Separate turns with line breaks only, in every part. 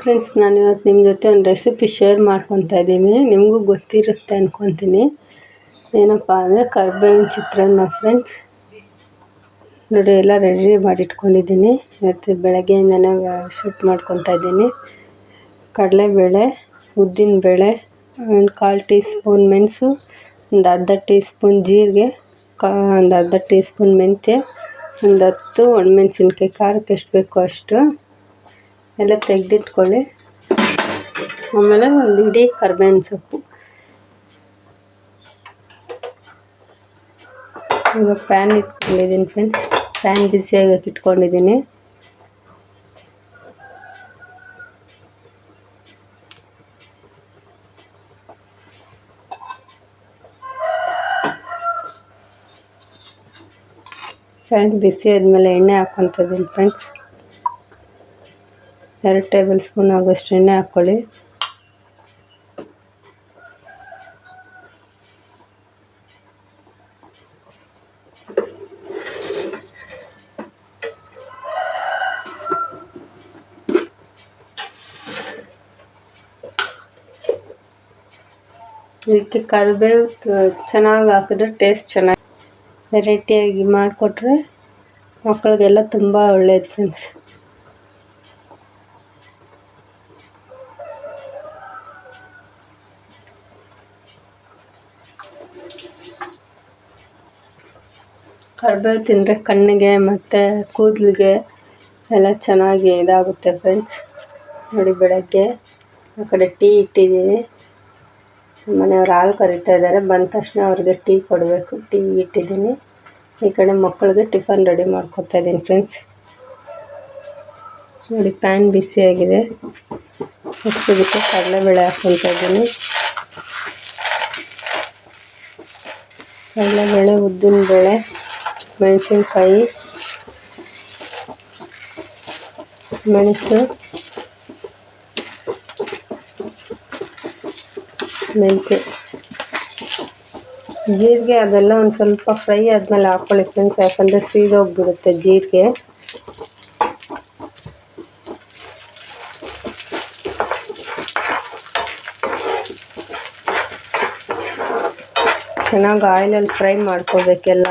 Friends ನಾನು ಇವತ್ತು ನಿಮ್ಮ ಜೊತೆ ಒಂದು ರೆಸಿಪಿ ಶೇರ್ ಮಾಡ್ಕೊತಾ ಇದ್ದೀನಿ. ನಿಮಗೂ ಗೊತ್ತಿರುತ್ತೆ ಅಂದ್ಕೊತೀನಿ ಏನಪ್ಪ ಅಂದರೆ ಕರ್ಬೇವಿನ ಚಿತ್ರಾನ್ನ ಫ್ರೆಂಡ್ಸ್ ನೋಡಿ, ಎಲ್ಲ ರೆಡಿ ಮಾಡಿಟ್ಕೊಂಡಿದ್ದೀನಿ. ಇವತ್ತು ಬೆಳಗ್ಗೆಯಿಂದನೇ ಶೂಟ್ ಮಾಡ್ಕೊತಾ ಇದ್ದೀನಿ. ಕಡಲೆಬೇಳೆ ಉದ್ದಿನಬೇಳೆ ಒಂದು ಕಾಲು ಟೀ ಸ್ಪೂನ್ ಮೆಣಸು, ಒಂದು ಅರ್ಧ ಟೀ ಸ್ಪೂನ್ ಜೀರಿಗೆ, ಕಾ, ಒಂದು ಅರ್ಧ ಟೀ ಸ್ಪೂನ್ ಮೆಂತ್ಯ, ಒಂದು ಹತ್ತು ಒಣಮೆಣ್ಸಿನ್ಕಾಯಿ, ಖಾರಕ್ಕೆ ಎಷ್ಟು ಬೇಕೋ ಅಷ್ಟು. ಎಲ್ಲ ತೆಗೆದಿಟ್ಕೊಳ್ಳಿ. ಆಮೇಲೆ ಒಂದು ಇಡೀ ಕರ್ಬೇವಿನ ಸೊಪ್ಪು. ಈಗ ಪ್ಯಾನ್ ಇಟ್ಕೊಂಡಿದ್ದೀನಿ ಫ್ರೆಂಡ್ಸ್ ಪ್ಯಾನ್ ಬಿಸಿಯಾಗಿ ಇಟ್ಕೊಂಡಿದ್ದೀನಿ. ಪ್ಯಾನ್ ಬಿಸಿ ಆದಮೇಲೆ ಎಣ್ಣೆ ಹಾಕ್ಕೊತಿದ್ದೀನಿ ಫ್ರೆಂಡ್ಸ್ ಎರಡು ಟೇಬಲ್ ಸ್ಪೂನ್ ಆಗೋಷ್ಟು ಎಣ್ಣೆ ಹಾಕ್ಕೊಳ್ಳಿ. ಇದಕ್ಕೆ ಕರಿಬೇವು ಚೆನ್ನಾಗಿ ಹಾಕಿದ್ರೆ ಟೇಸ್ಟ್ ಚೆನ್ನಾಗಿ ವೆರೈಟಿಯಾಗಿ ಮಾಡಿಕೊಟ್ರೆ ಮಕ್ಕಳಿಗೆಲ್ಲ ತುಂಬ ಒಳ್ಳೆಯದು ಫ್ರೆಂಡ್ಸ್ ಕರಿಬೇವು ತಿಂದರೆ ಕಣ್ಣಿಗೆ ಮತ್ತು ಕೂದಲಿಗೆ ಎಲ್ಲ ಚೆನ್ನಾಗಿ ಇದಾಗುತ್ತೆ ಫ್ರೆಂಡ್ಸ್ ನೋಡಿ ಬೆಳಗ್ಗೆ ಆ ಕಡೆ ಟೀ ಇಟ್ಟಿದ್ದೀನಿ. ಮನೆಯವ್ರು ಹಾಲು ಕರಿತಾ ಇದ್ದಾರೆ. ಬಂದ ತಕ್ಷಣ ಅವ್ರಿಗೆ ಟೀ ಕೊಡಬೇಕು. ಟೀ ಇಟ್ಟಿದ್ದೀನಿ. ಈ ಕಡೆ ಮಕ್ಕಳಿಗೆ ಟಿಫನ್ ರೆಡಿ ಮಾಡ್ಕೊತಾ ಇದ್ದೀನಿ ಫ್ರೆಂಡ್ಸ್ ನೋಡಿ ಪ್ಯಾನ್ ಬಿಸಿಯಾಗಿದೆ ಎಷ್ಟು ಇದಕ್ಕೆ ಕಡಲೆಬೇಳೆ ಹಾಕ್ಕೊತಾ ಇದ್ದೀನಿ. ಕಡಲೆಬೇಳೆ ಉದ್ದಿನಬೇಳೆ ಮೆಣಸಿನ್ಕಾಯಿ, ಮೆಣಸು, ಮೆಂತ್ಯ. ಜೀರಿಗೆ ಅದೆಲ್ಲ ಒಂದು ಸ್ವಲ್ಪ ಫ್ರೈ ಆದಮೇಲೆ ಹಾಕ್ಕೊಳ್ಳಿ ಫ್ರೆಂಡ್ಸ್ ಯಾಕಂದರೆ ಸೀದೋಗ್ಬಿಡುತ್ತೆ ಜೀರಿಗೆ. ಚೆನ್ನಾಗಿ ಆಯಿಲಲ್ಲಿ ಫ್ರೈ ಮಾಡ್ಕೋಬೇಕೆಲ್ಲ.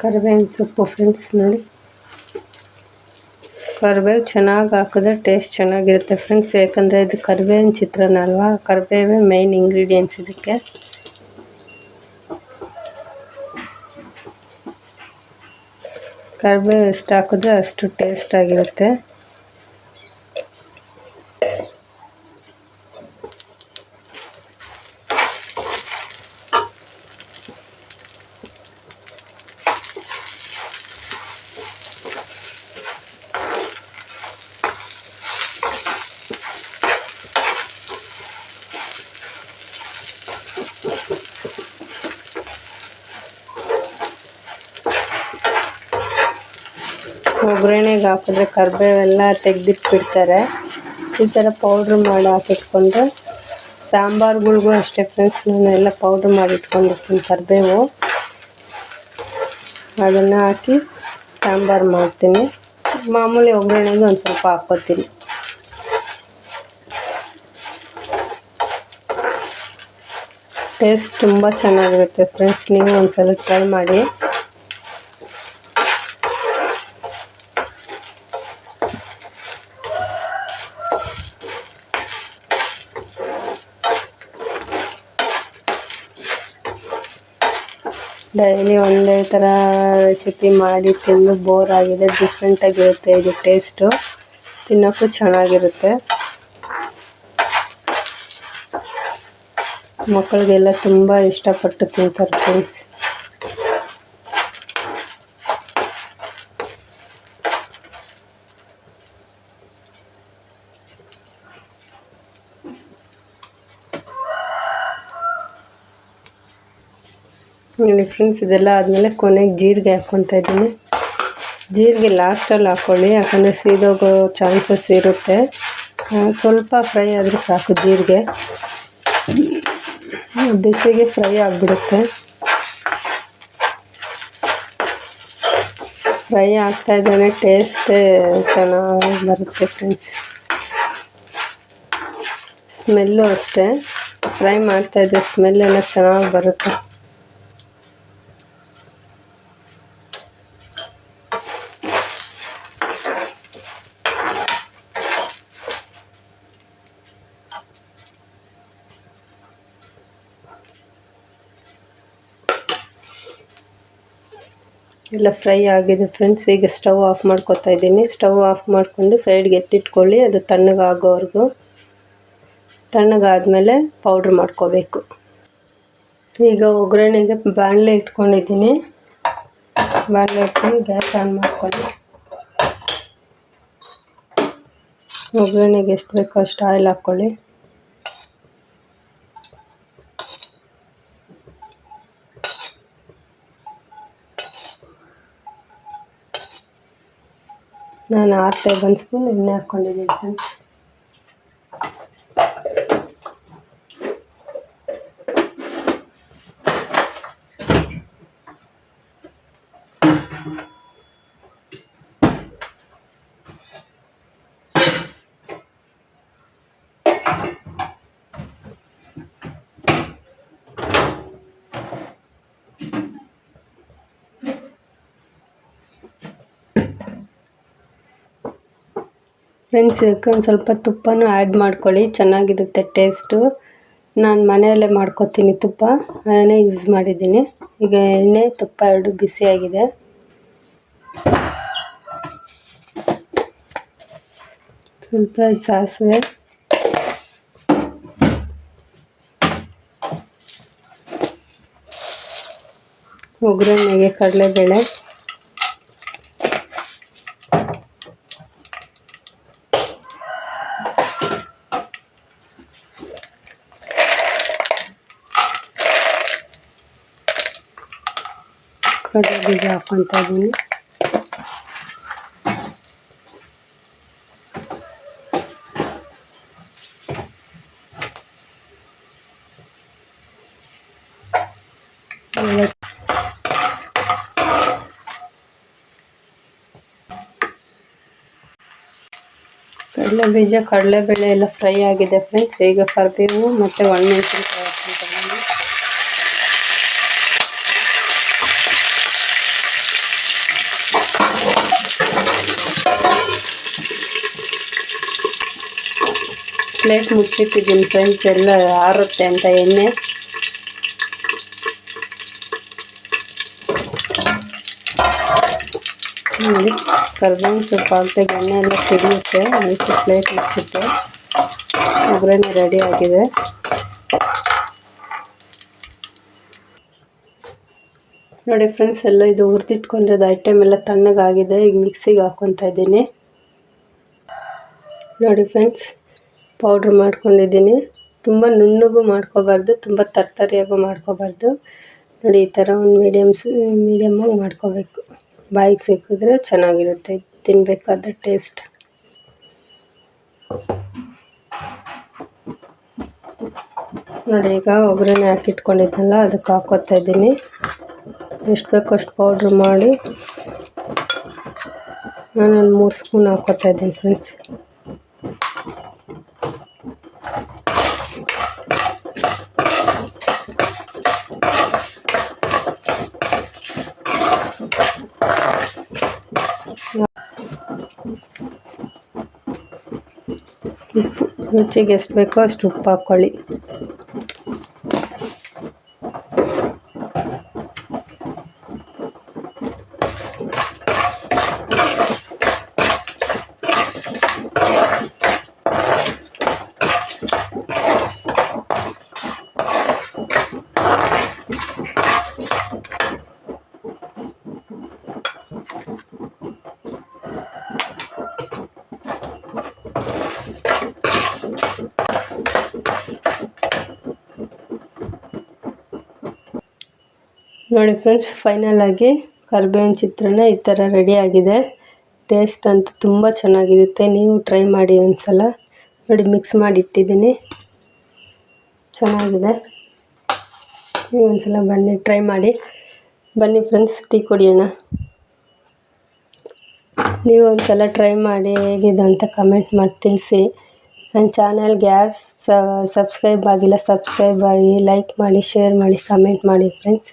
ಕರಿಬೇವಿನ ಸೊಪ್ಪು ಫ್ರೆಂಡ್ಸ್ ನೋಡಿ ಕರಿಬೇವು ಚೆನ್ನಾಗಿ ಹಾಕಿದ್ರೆ ಟೇಸ್ಟ್ ಚೆನ್ನಾಗಿರುತ್ತೆ ಫ್ರೆಂಡ್ಸ್ ಯಾಕಂದರೆ ಇದು ಕರಿಬೇವಿನ ಚಿತ್ರಾನ್ನ ಅಲ್ವಾ? ಕರಿಬೇವೇ ಮೈನ್ ಇಂಗ್ರೀಡಿಯೆಂಟ್ಸ್ ಇದಕ್ಕೆ. ಕರಿಬೇವು ಎಷ್ಟು ಹಾಕಿದ್ರೆ ಅಷ್ಟು ಟೇಸ್ಟ್ ಆಗಿರುತ್ತೆ. ಹಾಕಿದ್ರೆ ಕರಿಬೇವೆಲ್ಲ ತೆಗೆದಿಟ್ಬಿಡ್ತಾರೆ. ಈ ಥರ ಪೌಡ್ರ್ ಮಾಡಿ ಹಾಕಿಟ್ಕೊಂಡ್ರೆ ಸಾಂಬಾರುಗಳಿಗೂ ಅಷ್ಟೇ ಫ್ರೆಂಡ್ಸ್ ನಾನು ಎಲ್ಲ ಪೌಡ್ರ್ ಮಾಡಿ ಇಟ್ಕೊಂಡಿರ್ತೀನಿ ಕರಿಬೇವು. ಅದನ್ನು ಹಾಕಿ ಸಾಂಬಾರು ಮಾಡ್ತೀನಿ. ಮಾಮೂಲಿ ಒಗ್ಗರಣೆಗೆ ಒಂದು ಸ್ವಲ್ಪ ಹಾಕ್ಕೋತೀನಿ ಟೇಸ್ಟ್ ತುಂಬ ಚೆನ್ನಾಗಿರುತ್ತೆ ಫ್ರೆಂಡ್ಸ್ ನೀವು ಒಂದ್ಸಲ ಟ್ರೈ ಮಾಡಿ. ಡೈಲಿ ಒಂದೇ ಥರ ರೆಸಿಪಿ ಮಾಡಿ ತಿಂದು ಬೋರ್ ಆಗಿದೆ ಡಿಫ್ರೆಂಟಾಗಿರುತ್ತೆ ಇದು ಟೇಸ್ಟು ತಿನ್ನೋಕ್ಕೂ ಚೆನ್ನಾಗಿರುತ್ತೆ. ಮಕ್ಕಳಿಗೆಲ್ಲ ತುಂಬ ಇಷ್ಟಪಟ್ಟು ತಿಂತಾರೆ ಫ್ರೆಂಡ್ಸ್ ನೋಡಿ ಫ್ರೆಂಡ್ಸ್ ಇದೆಲ್ಲ ಆದಮೇಲೆ ಕೊನೆಗೆ ಜೀರಿಗೆ ಹಾಕ್ಕೊತಾ ಇದ್ದೀನಿ. ಜೀರಿಗೆ ಲಾಸ್ಟಲ್ಲಿ ಹಾಕ್ಕೊಳ್ಳಿ ಯಾಕಂದರೆ ಸೀದೋಗೋ ಚಾನ್ಸಸ್ ಇರುತ್ತೆ. ಸ್ವಲ್ಪ ಫ್ರೈ ಆದರೆ ಸಾಕು ಜೀರಿಗೆ. ಬಿಸಿಗೆ ಫ್ರೈ ಆಗಿಬಿಡುತ್ತೆ. ಫ್ರೈ ಆಗ್ತಾ ಇದ್ದಾನೆ ಟೇಸ್ಟೇ ಚೆನ್ನಾಗಿ ಬರುತ್ತೆ ಫ್ರೆಂಡ್ಸ್ ಸ್ಮೆಲ್ಲು ಅಷ್ಟೇ. ಫ್ರೈ ಮಾಡ್ತಾ ಇದ್ದೆ ಸ್ಮೆಲ್ ಎಲ್ಲ ಚೆನ್ನಾಗಿ ಬರುತ್ತೆ. ಎಲ್ಲ ಫ್ರೈ ಆಗಿದೆ ಫ್ರೆಂಡ್ಸ್. ಈಗ ಸ್ಟವ್ ಆಫ್ ಮಾಡ್ಕೊತಾ ಇದ್ದೀನಿ. ಸ್ಟವ್ ಆಫ್ ಮಾಡಿಕೊಂಡು ಸೈಡ್ಗೆ ಎತ್ತಿಟ್ಕೊಳ್ಳಿ. ಅದು ತಣ್ಣಗಾಗೋವರೆಗೂ. ತಣ್ಣಗಾದಮೇಲೆ ಪೌಡ್ರ್ ಮಾಡ್ಕೋಬೇಕು. ಈಗ ಒಗ್ಗರಣೆಗೆ ಬಾಣಲೆ ಇಟ್ಕೊಂಡಿದ್ದೀನಿ. ಬಾಣಲೆ ಇಟ್ಕೊಂಡು ಗ್ಯಾಸ್ ಆನ್ ಮಾಡ್ಕೊಳ್ಳಿ. ಒಗ್ಗರಣೆಗೆ ಎಷ್ಟು ಬೇಕೋ ಅಷ್ಟು ಆಯಿಲ್ ಹಾಕ್ಕೊಳ್ಳಿ. ನಾನು ಆರು ಟೇಬಲ್ ಸ್ಪೂನ್ ಎಣ್ಣೆ ಹಾಕ್ಕೊಂಡಿದ್ದೀನಿ ಫ್ರೆಂಡ್ಸ್ ಫ್ರೆಂಡ್ಸ್ ಇದಕ್ಕೆ ಒಂದು ಸ್ವಲ್ಪ ತುಪ್ಪನೂ ಆ್ಯಡ್ ಮಾಡ್ಕೊಳ್ಳಿ. ಚೆನ್ನಾಗಿರುತ್ತೆ ಟೇಸ್ಟು ನಾನು ಮನೆಯಲ್ಲೇ ಮಾಡ್ಕೊತೀನಿ ತುಪ್ಪ. ಅದನ್ನೇ ಯೂಸ್ ಮಾಡಿದ್ದೀನಿ. ಈಗ ಎಣ್ಣೆ, ತುಪ್ಪ ಎರಡು ಬಿಸಿಯಾಗಿದೆ ಸ್ವಲ್ಪ ಸಾಸಿವೆ. ಒಗ್ಗರಣೆಗೆ ಕಡಲೆಬೇಳೆ. ಕಡಲೆ ಬೀಜ ಹಾಕ್ಕೊತಾ ಇದ್ದೀನಿ ಆಮೇಲೆ ಕಡಲೆ ಬೀಜ ಕಡಲೆಬೇಳೆ ಎಲ್ಲ ಫ್ರೈ ಆಗಿದೆ ಫ್ರೆಂಡ್ಸ್ ಈಗ ಕರಿಬೇವು ಮತ್ತು ಒಣಮೆಣಸಿನ್ಕಾಯಿ ಹಾಕ್ಕೊತಾ ಇದ್ದೀನಿ ಪ್ಲೇಟ್ ಮುಚ್ಚಿಟ್ಟಿದ್ದೀನಿ ಫ್ರೆಂಡ್ಸ್ ಎಲ್ಲ ಆರುತ್ತೆ ಅಂತ ಎಣ್ಣೆ. ಕರ್ಬೇವಿನ ಸೊಪ್ಪು ಹಾಕ್ದಾಗ ಎಣ್ಣೆ ಎಲ್ಲ ಸಿಡಿಯುತ್ತೆ ಅದಕ್ಕೆ ಪ್ಲೇಟ್ ಮುಚ್ಚಿಟ್ಟು ಒಗ್ಗರಣೆ ರೆಡಿ ಆಗಿದೆ. ನೋಡಿ ಫ್ರೆಂಡ್ಸ್ ಎಲ್ಲ ಇದು ಹುರಿದಿಟ್ಕೊಂಡಿರೋದು ಐಟಮ್ ಎಲ್ಲ ತಣ್ಣಗಾಗಿದೆ. ಈಗ ಮಿಕ್ಸಿಗೆ ಹಾಕ್ಕೊತಾ ಇದ್ದೀನಿ. ನೋಡಿ ಫ್ರೆಂಡ್ಸ್ ಪೌಡ್ರ್ ಮಾಡ್ಕೊಂಡಿದ್ದೀನಿ. ತುಂಬ ನುಣ್ಣಗೂ ಮಾಡ್ಕೋಬಾರ್ದು, ತುಂಬ ತರ್ತರಿಯಾಗೂ ಮಾಡ್ಕೋಬಾರ್ದು. ನೋಡಿ, ಈ ಥರ ಒಂದು ಮೀಡಿಯಮ್ಸ್ ಮೀಡಿಯಮ್ಮಾಗಿ ಮಾಡ್ಕೋಬೇಕು. ಬಾಯಿಗೆ ಸಿಕ್ಕಿದ್ರೆ ಚೆನ್ನಾಗಿರುತ್ತೆ ತಿನ್ನಬೇಕಾದ ಟೇಸ್ಟ್ ನೋಡಿ, ಈಗ ಒಗ್ಗರಣೆ ಹಾಕಿಟ್ಕೊಂಡಿದ್ನಲ್ಲ ಅದಕ್ಕೆ ಹಾಕೋತಾ ಇದ್ದೀನಿ. ಎಷ್ಟು ಬೇಕೋ ಅಷ್ಟು ಪೌಡ್ರ್ ಮಾಡಿ ನಾನೊಂದು ಮೂರು ಸ್ಪೂನ್ ಹಾಕೋತಾ ಇದ್ದೀನಿ ಫ್ರೆಂಡ್ಸ್ ಉಪ್ಪು. ರುಚಿಗೆ ಎಷ್ಟು ಬೇಕೋ ಅಷ್ಟು ಉಪ್ಪು ಹಾಕ್ಕೊಳ್ಳಿ ನೋಡಿ ಫ್ರೆಂಡ್ಸ್ ಫೈನಲ್ ಆಗಿ ಕರ್ಬೇವಿನ ಚಿತ್ರಾನ್ನ ಈ ಥರ ರೆಡಿ ಆಗಿದೆ. ಟೇಸ್ಟ್ ಅಂತೂ ತುಂಬ ಚೆನ್ನಾಗಿರುತ್ತೆ. ನೀವು ಟ್ರೈ ಮಾಡಿ ಒಂದ್ಸಲ. ನೋಡಿ ಮಿಕ್ಸ್ ಮಾಡಿ ಇಟ್ಟಿದ್ದೀನಿ. ಚೆನ್ನಾಗಿದೆ. ನೀವು ಒಂದ್ಸಲ ಬನ್ನಿ ಟ್ರೈ ಮಾಡಿ. ಬನ್ನಿ ಫ್ರೆಂಡ್ಸ್ ಟೀ ಕುಡಿಯೋಣ. ನೀವು ಒಂದ್ಸಲ ಟ್ರೈ ಮಾಡಿ ಹೇಗಿದೆ ಅಂತ ಕಮೆಂಟ್ ಮಾಡಿ ತಿಳಿಸಿ. ನನ್ನ ಚಾನಲ್ಗೆ ಯಾರು ಸಬ್ಸ್ಕ್ರೈಬ್ ಆಗಿಲ್ಲ ಸಬ್ಸ್ಕ್ರೈಬ್ ಆಗಿ ಲೈಕ್ ಮಾಡಿ ಶೇರ್ ಮಾಡಿ ಕಮೆಂಟ್ ಮಾಡಿ ಫ್ರೆಂಡ್ಸ್